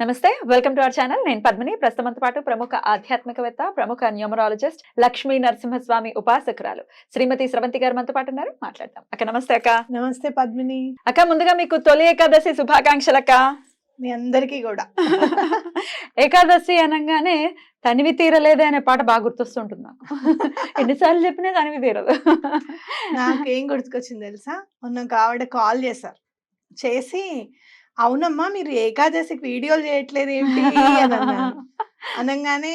నమస్తే welcome to our channel. నేను పద్మిని. ప్రస్తుతంతో పాటు ప్రముఖ ఆధ్యాత్మికవేత్త ప్రముఖ న్యూమరాలజిస్ట్ లక్ష్మీ నరసింహస్వామి ఉపాసకురాలు శ్రీమతి స్రవంతి గారు మనతో పాటు ఉన్నారు. మాట్లాడదాం. అక్క నమస్తే అక్క. నమస్తే పద్మిని. అక్క ముందుగా మీకు తొలి ఏకాదశి శుభాకాంక్షలు అక్క. మీ అందరికీ కూడా. ఏకాదశి అనగానే తనివి తీరలేదే అనే పాట బాగా గుర్తొస్తుంటుంది నాకు. ఎన్నిసార్లు చెప్పినా తనివి తీరదు. నాకు ఏం గుర్తుకొచ్చింది తెలుసా? మొన్న ఒక ఆవిడ కాల్ చేశారు. చేసి అవునమ్మా మీరు ఏకాదశికి వీడియోలు చేయట్లేదు ఏంటి అని అన్నాను. అనగానే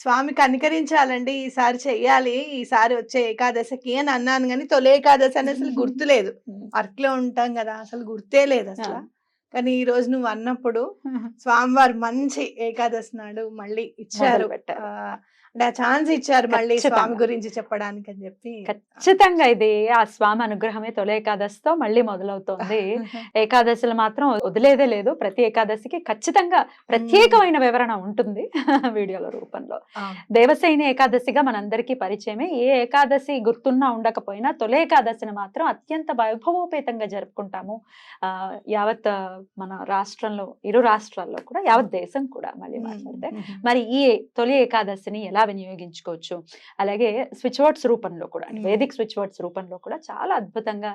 స్వామి కనికరించాలండి ఈసారి చెయ్యాలి ఈసారి వచ్చే ఏకాదశికి అని అన్నాను. కానీ తొలి ఏకాదశి అని అసలు గుర్తులేదు. వర్క్లో ఉంటాం కదా అసలు గుర్తే లేదు అసలు. కానీ ఈ రోజు నువ్వు అన్నప్పుడు స్వామివారు మంచి ఏకాదశి నాడు మళ్ళీ ఇచ్చారు. అంటే ఆ ఛాన్స్ ఇచ్చారు మళ్ళీ స్వామి. గురించి చెప్పడానికి అని చెప్పి. ఖచ్చితంగా ఇది ఆ స్వామి అనుగ్రహమే తొలి ఏకాదశితో మళ్ళీ మొదలవుతోంది. ఏకాదశిలు మాత్రం వదిలేదే లేదు. ప్రతి ఏకాదశికి ఖచ్చితంగా ప్రత్యేకమైన వివరణ ఉంటుంది వీడియోల రూపంలో. దేవసేని ఏకాదశిగా మనందరికీ పరిచయమే. ఏ ఏకాదశి గుర్తున్నా ఉండకపోయినా తొలి ఏకాదశిని మాత్రం అత్యంత వైభవోపేతంగా జరుపుకుంటాము. ఆ యావత్ మన రాష్ట్రంలో ఇరు రాష్ట్రాల్లో కూడా యావత్ దేశం కూడా మళ్ళీ మాట్లాడితే మరి ఈ తొలి ఏకాదశిని ఎలా వినియోగించుకోవచ్చు? అలాగే స్విచ్ వర్డ్స్ రూపంలో కూడా. వేదిక్ స్విచ్ వర్డ్స్ రూపంలో కూడా చాలా అద్భుతంగా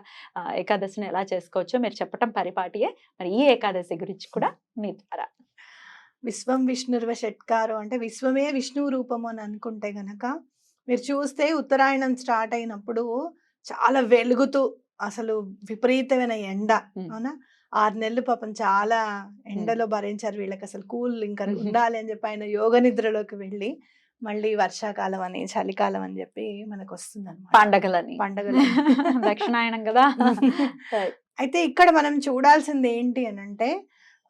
ఏకాదశిని ఎలా చేసుకోవచ్చో మీరు చెప్పటం పరిపాటియే. మరి ఈ ఏకాదశి గురించి కూడా మీ ద్వారా. విశ్వం విష్ణుర్వ షట్కారం అంటే విశ్వమే విష్ణువు రూపము అని అనుకుంటే గనక మీరు చూస్తే ఉత్తరాయణం స్టార్ట్ అయినప్పుడు చాలా వెలుగుతూ అసలు విపరీతమైన ఎండ. అవునా? ఆరు నెలలు పాపం చాలా ఎండలో భరించారు వీళ్ళకి అసలు కూల్ ఇంకా. ఉండాలి అని చెప్పి ఆయన యోగ నిద్రలోకి వెళ్ళి మళ్ళీ వర్షాకాలం అని చలికాలం అని చెప్పి మనకు వస్తుంది పండగలని. పండగలు దక్షిణాయనం కదా. అయితే ఇక్కడ మనం చూడాల్సింది ఏంటి అని అంటే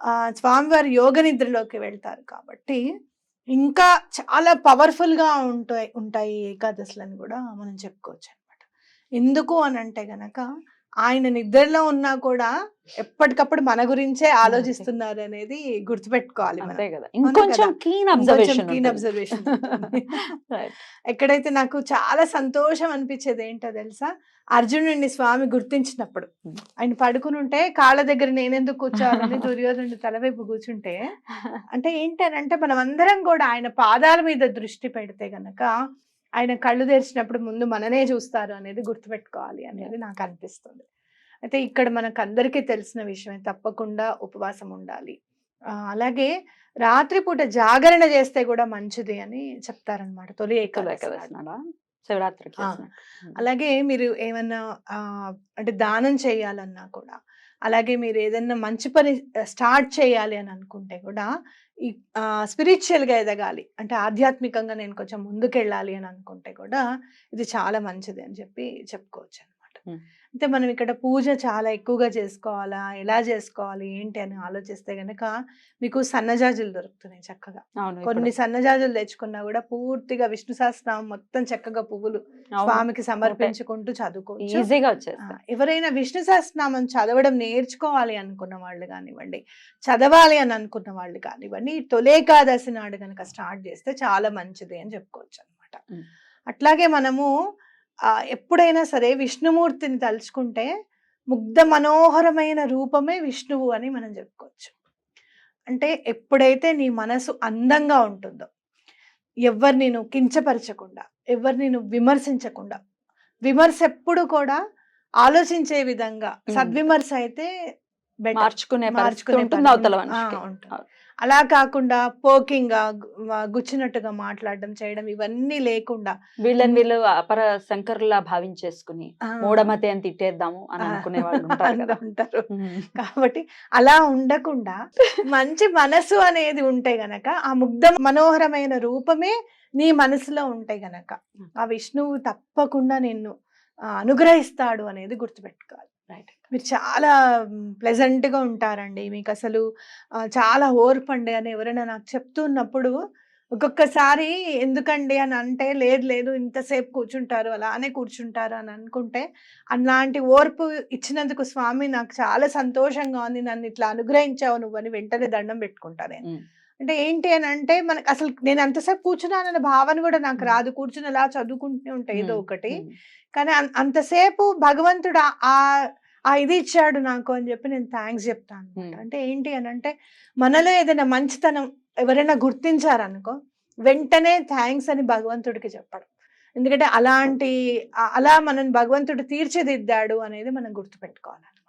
ఆ, స్వామివారి యోగ నిద్రలోకి వెళ్తారు కాబట్టి ఇంకా చాలా పవర్ఫుల్గా ఉంటాయి ఉంటాయి ఏకాదశులని కూడా మనం చెప్పుకోవచ్చు అనమాట ఎందుకు అని అంటే గనక ఆయన నిద్రలో ఉన్నా కూడా ఎప్పటికప్పుడు మన గురించే ఆలోచిస్తున్నారు అనేది గుర్తుపెట్టుకోవాలి మనం. అంతే కదా. ఇంకొంచెం కీన్ అబ్జర్వేషన్. ఎక్కడైతే నాకు చాలా సంతోషం అనిపించేది ఏంటో తెలుసా? అర్జునుడిని స్వామి గుర్తించినప్పుడు. ఆయన పడుకుని ఉంటే కాళ్ళ దగ్గర నేనెందుకు కూర్చోవాలని దుర్యోధనుడు తలవైపు కూర్చుంటే అంటే ఏంటనంటే మనం అందరం కూడా ఆయన పాదాల మీద దృష్టి పెడితే గనక ఆయన కళ్ళు తెరిచినప్పుడు ముందు మననే చూస్తారు అనేది గుర్తుపెట్టుకోవాలి అనేది నాకు అనిపిస్తుంది. అయితే ఇక్కడ మనకు అందరికీ తెలిసిన విషయమే తప్పకుండా ఉపవాసం ఉండాలి. అలాగే రాత్రిపూట జాగరణ చేస్తే కూడా మంచిది అని చెప్తారనమాట తొలి ఏకాదశి? శివరాత్రికి. అలాగే మీరు ఏమన్నా అంటే దానం చేయాలన్నా కూడా అలాగే మీరు ఏదైనా మంచి పని స్టార్ట్ చేయాలి అని అనుకుంటే కూడా ఈ స్పిరిచువల్గా ఎదగాలి. అంటే ఆధ్యాత్మికంగా నేను కొంచెం ముందుకెళ్ళాలి అని అనుకుంటే కూడా ఇది చాలా మంచిది అని చెప్పి చెప్పుకోవచ్చు అనమాట అంటే మనం ఇక్కడ పూజ చాలా ఎక్కువగా చేసుకోవాలా? ఎలా చేసుకోవాలి? ఏంటి అని ఆలోచిస్తే గనక మీకు సన్నజాజులు దొరుకుతున్నాయి చక్కగా. కొన్ని సన్నజాజులు తెచ్చుకున్నా కూడా పూర్తిగా విష్ణు సహస్రనామం మొత్తం చక్కగా పువ్వులు స్వామికి సమర్పించుకుంటూ చదువుకోవచ్చు. ఈజీగా ఎవరైనా విష్ణు సహస్రనామం చదవడం నేర్చుకోవాలి అనుకున్న వాళ్ళు కానివ్వండి చదవాలి అని అనుకున్న వాళ్ళు కానివ్వండి తొలేకాదశి నాడు కనుక స్టార్ట్ చేస్తే చాలా మంచిది అని చెప్పుకోవచ్చు అనమాట. అట్లాగే మనము ఎప్పుడైనా సరే విష్ణుమూర్తిని తలుచుకుంటే ముగ్ధ మనోహరమైన రూపమే విష్ణువు అని మనం చెప్పుకోవచ్చు. అంటే ఎప్పుడైతే నీ మనసు అందంగా ఉంటుందో ఎవరిని నువ్వు కించపరచకుండా ఎవరిని నువ్వు విమర్శించకుండా విమర్శ ఎప్పుడు కూడా ఆలోచించే విధంగా. సద్విమర్శ అయితే. మార్చుకునే మార్చుకునే ఉంటుంది అలా కాకుండా పోకింగ్ గుచ్చినట్టుగా మాట్లాడడం చేయడం ఇవన్నీ లేకుండా వీళ్ళని వీళ్ళు అపర శంకరులా భావించేసుకుని ఆ, మూఢమతి అని తిట్టేద్దాము అని అనుకునే వాళ్ళు ఉంటారు. కాబట్టి అలా ఉండకుండా మంచి మనసు అనేది ఉంటే గనక ఆ ముగ్ధ మనోహరమైన రూపమే నీ మనసులో ఉంటే గనక ఆ విష్ణువు తప్పకుండా నిన్ను అనుగ్రహిస్తాడు అనేది గుర్తుపెట్టుకోవాలి. Right. మీరు చాలా ప్లెజెంట్గా ఉంటారండి మీకు అసలు చాలా ఓర్పు అండి అని ఎవరైనా నాకు చెప్తున్నప్పుడు ఒక్కొక్కసారి ఎందుకండి అని అంటే లేదు లేదు ఇంతసేపు కూర్చుంటారు అలానే కూర్చుంటారు అని అనుకుంటే అలాంటి ఓర్పు ఇచ్చినందుకు స్వామి నాకు చాలా సంతోషంగా ఉంది నన్ను ఇట్లా అనుగ్రహించావు నువ్వు అని వెంటనే దండం పెట్టుకుంటా నేను. అంటే ఏంటి అని అంటే మనకు అసలు నేను ఎంతసేపు కూర్చున్నానన్న భావన కూడా నాకు. రాదు. కూర్చుని అలా చదువుకుంటూనే ఉంటాయి ఏదో ఒకటి. కానీ అంతసేపు భగవంతుడు ఆ- ఆ ఇది ఇచ్చాడు నాకు అని చెప్పి నేను థ్యాంక్స్ చెప్తాను. అంటే ఏంటి అని అంటే మనలో ఏదైనా మంచితనం ఎవరైనా గుర్తించారనుకో వెంటనే థ్యాంక్స్ అని భగవంతుడికి చెప్పడం. ఎందుకంటే అలాంటి అలా మనం భగవంతుడు తీర్చిదిద్దాడు అనేది మనం గుర్తుపెట్టుకోవాలన్నమాట. అద్భుతం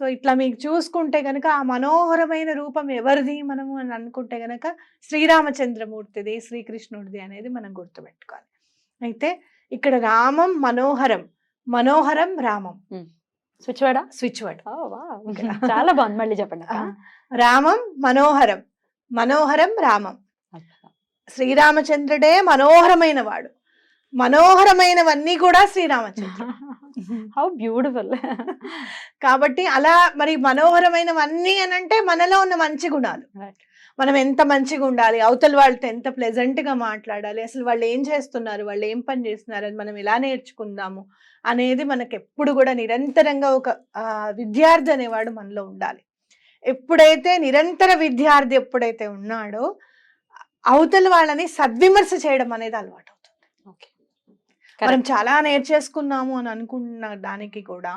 సో ఇట్లా మీకు చూసుకుంటే గనక ఆ మనోహరమైన రూపం ఎవరిది మనము అని అనుకుంటే గనక శ్రీరామచంద్రమూర్తిది శ్రీకృష్ణుడిది అనేది మనం గుర్తుపెట్టుకోవాలి. అయితే ఇక్కడ రామం మనోహరం మనోహరం రామం. స్విచ్ వాడా? స్విచ్ వర్డ్ చాలా బాగుంది మళ్ళీ చెప్పండి. రామం మనోహరం మనోహరం రామం. శ్రీరామచంద్రుడే మనోహరమైన వాడు. మనోహరమైనవన్నీ కూడా శ్రీరామచంద్రుడు. హౌ బ్యూటిఫుల్ కాబట్టి అలా మరి మనోహరమైనవన్నీ అని అంటే మనలో ఉన్న మంచి గుణాలు. మనం ఎంత మంచిగా ఉండాలి అవతల వాళ్ళతో ఎంత ప్లెజెంట్గా మాట్లాడాలి అసలు వాళ్ళు ఏం చేస్తున్నారు వాళ్ళు ఏం పని చేస్తున్నారు అది మనం ఎలా నేర్చుకుందాము అనేది మనకు ఎప్పుడు కూడా నిరంతరంగా ఒక విద్యార్థి అనేవాడు మనలో ఉండాలి. ఎప్పుడైతే నిరంతర విద్యార్థి ఎప్పుడైతే ఉన్నాడో అవతల వాళ్ళని సద్విమర్శ చేయడం అనేది అలవాటు అవుతుంది Okay. మనం చాలా నేర్చేసుకున్నాము అని అనుకున్న దానికి కూడా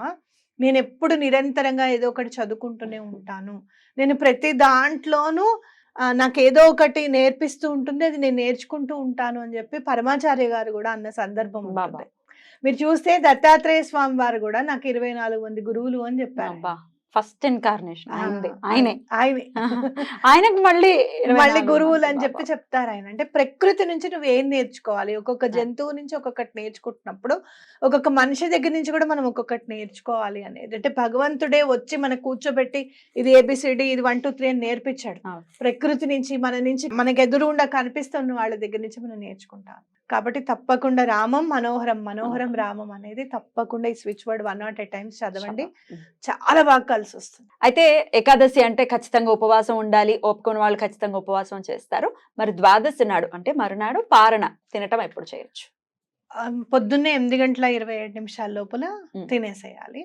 నేను ఎప్పుడు నిరంతరంగా ఏదో ఒకటి చదువుకుంటూనే ఉంటాను. నేను ప్రతి దాంట్లోనూ నాకు ఏదో ఒకటి నేర్పిస్తూ ఉంటుంది అది నేను నేర్చుకుంటూ ఉంటాను అని చెప్పి పరమాచార్య గారు కూడా అన్న సందర్భం బాబా. ఉంటుంది. మీరు చూస్తే దత్తాత్రేయ స్వామి వారు కూడా నాకు ఇరవై నాలుగు మంది గురువులు అని చెప్పారు. ఫస్ట్ ఇన్కార్నేషన్ ఆయనది ఆయనే. ఆయనే. ఆయనకు మళ్ళీ మళ్ళీ గురువులు అని చెప్పి. చెప్తారు ఆయన. అంటే ప్రకృతి నుంచి నువ్వు ఏం నేర్చుకోవాలి? ఒక్కొక్క. జంతువు నుంచి ఒక్కొక్కటి నేర్చుకుంటున్నప్పుడు ఒక్కొక్క మనిషి దగ్గర నుంచి కూడా మనం ఒక్కొక్కటి నేర్చుకోవాలి అనేది. అంటే భగవంతుడే వచ్చి మనకు కూర్చోబెట్టి ఇది ఏబిసిడి ఇది వన్ టూ త్రీ అని నేర్పించాడు. ప్రకృతి నుంచి మన నుంచి మనకు ఎదురుగుండా కనిపిస్తున్న వాళ్ళ దగ్గర నుంచి మనం నేర్చుకుంటాం. కాబట్టి తప్పకుండా రామం మనోహరం మనోహరం రామం అనేది తప్పకుండా ఈ switch word one not eight times చదవండి. చాలా. బాగా కలిసి వస్తుంది. అయితే ఏకాదశి అంటే ఖచ్చితంగా ఉపవాసం ఉండాలి ఓపుకున్న వాళ్ళు ఖచ్చితంగా ఉపవాసం చేస్తారు. మరి ద్వాదశి నాడు అంటే మరునాడు పారణ తినటం ఎప్పుడు చేయొచ్చు? పొద్దున్నే ఎనిమిది గంటల ఇరవై ఏడు నిమిషాల లోపల. తినేసేయాలి.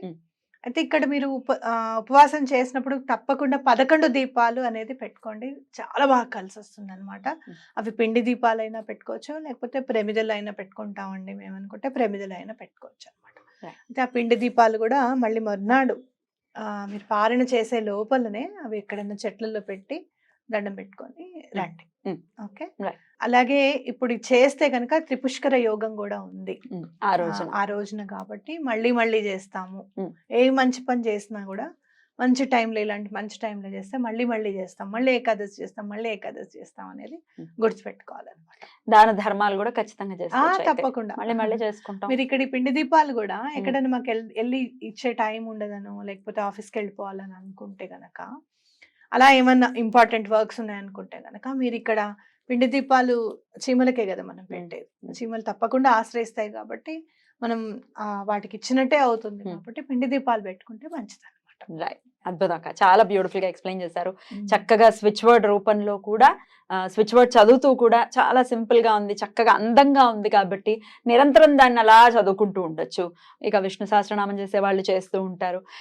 అయితే ఇక్కడ మీరు ఉప ఉపవాసం చేసినప్పుడు తప్పకుండా పదకొండు దీపాలు అనేది పెట్టుకోండి చాలా బాగా కలిసి వస్తుంది అనమాట. అవి పిండి దీపాలైనా పెట్టుకోవచ్చు లేకపోతే ప్రమిదలు అయినా పెట్టుకుంటామండి మేము అనుకుంటే ప్రమిదలు అయినా పెట్టుకోవచ్చు అనమాట. అయితే ఆ పిండి దీపాలు కూడా మళ్ళీ మర్నాడు మీరు పారణ చేసే లోపలనే అవి ఎక్కడైనా చెట్లలో పెట్టి దండం పెట్టుకొని రండి. ఓకే. అలాగే ఇప్పుడు చేస్తే కనుక త్రిపుష్కర యోగం కూడా ఉంది. ఆ రోజున. ఆ రోజున కాబట్టి మళ్ళీ మళ్ళీ చేస్తాము. ఏ మంచి పని చేసినా కూడా మంచి టైంలో ఇలాంటి మంచి టైంలో చేస్తే మళ్ళీ మళ్ళీ చేస్తాం. మళ్ళీ ఏకాదశి చేస్తాం. మళ్ళీ ఏకాదశి చేస్తాం అనేది. గుర్తుపెట్టుకోవాలన్నమాట. దాన ధర్మాలు కూడా ఖచ్చితంగా అయితే. తప్పకుండా. మళ్ళీ మళ్ళీ చేసుకుంటాం. మీరు ఇక్కడ పిండి దీపాలు కూడా ఎక్కడైనా మాకు వెళ్ళి ఇచ్చే టైం ఉండదను లేకపోతే ఆఫీస్కి వెళ్ళిపోవాలని అనుకుంటే గనక అలా ఏమన్నా ఇంపార్టెంట్ వర్క్స్ ఉన్నాయనుకుంటే గనక మీరు ఇక్కడ పిండి దీపాలు చీమలకే కదా మనం పెట్టేది. చీమలు తప్పకుండా ఆశ్రయిస్తాయి కాబట్టి మనం ఆ, వాటికి ఇచ్చినట్టే అవుతుంది. కాబట్టి పిండి దీపాలు పెట్టుకుంటే మంచిది అనమాట రైట్. అద్భుతం అక్క చాలా బ్యూటిఫుల్గా ఎక్స్ప్లెయిన్ చేశారు. చక్కగా స్విచ్ వర్డ్ రూపంలో కూడా స్విచ్ వర్డ్ చదువుతూ కూడా చాలా సింపుల్గా ఉంది. చక్కగా అందంగా ఉంది కాబట్టి నిరంతరం దాన్ని అలా చదువుకుంటూ ఉండొచ్చు. ఇక విష్ణు సహస్రనామం చేసే వాళ్ళు చేస్తూ ఉంటారు.